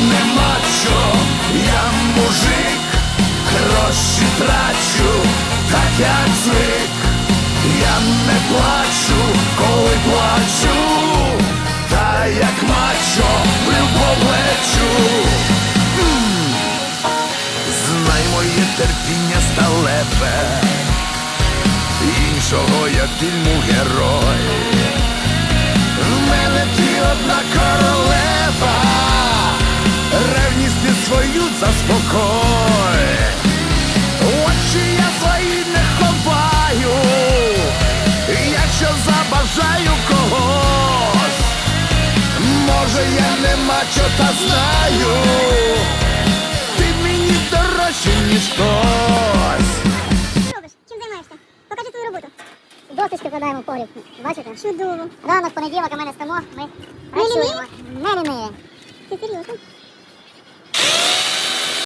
не мачо, я мужик, гроші трачу, так як звик. Я не плачу, коли плачу, та як мачо, лечу. Знай моє терпіння сталеве, іншого я фільму герой. Свою заспокой. Очі я свої не ховаю, якщо забажаю когось, може я не мачо, та знаю, ти мені дорожче, ніж хтось. Що робиш? Чим займаєшся? Покажи твою роботу. Досочки вкладаємо в погріб. Бачите? Чудово. Ранок, понеділок, у мене станок, ми працюємо. Не ліниві. Ти серйозно?